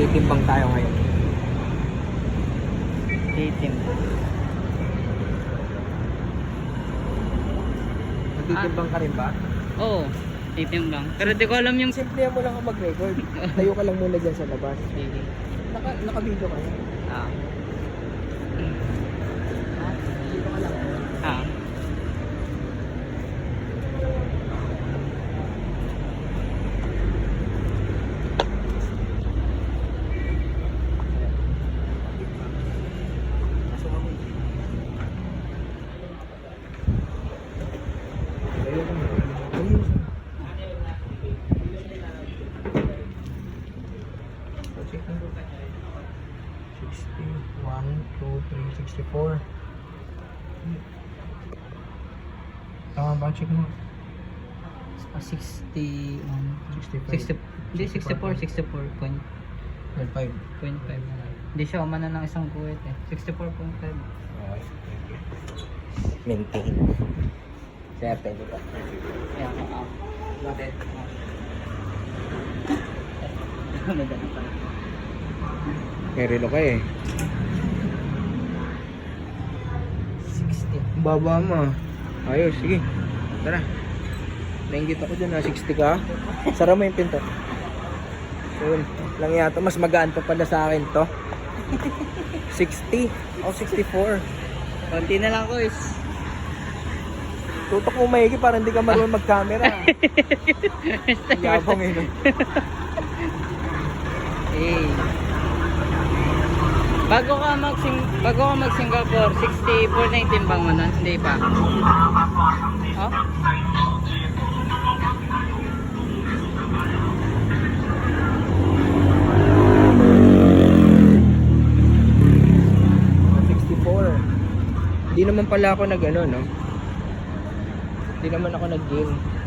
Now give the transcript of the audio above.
Titimbang tayo ngayon. Titim. Magtitimbang ka rin ba? Oo. Titimbang. Pero di ko alam yung... Simple mo lang ang mag-record. Tayo ka lang muna dyan sa labas. Naka, naka-video ka. Ah. Dito ka lang. Ah. Ayun. Ayun. Check mo. 61, 2, 3, 64. Tama ba? Check mo. Ah, 60... Um, 65. 60... Hindi, 64. 64 point, 5. point 5. Hindi siya umano ng isang kuwet eh. 64.5. Okay, thank you. Maintain. Thank you po. Kaya ako up. Bakit? Madali pa. May relo ka eh. 60. Baba mo. Ayos, sige. Tara. Nainggit ako dyan na 60 ka. Sara mo yung pinto. Yun. Lang yata. Mas magaan pa pala sa akin to. 60. O 64. Konti na lang ko is. Tutok mo maigi para hindi ka marunong mag-camera. Yabang eh. no? Bago ka mag bago ka mag Singapore, 64 na yung timbang mo nun? Hindi pa. Oh? 64. Hindi naman pala ako nag ano, no? Hindi naman ako nag-game.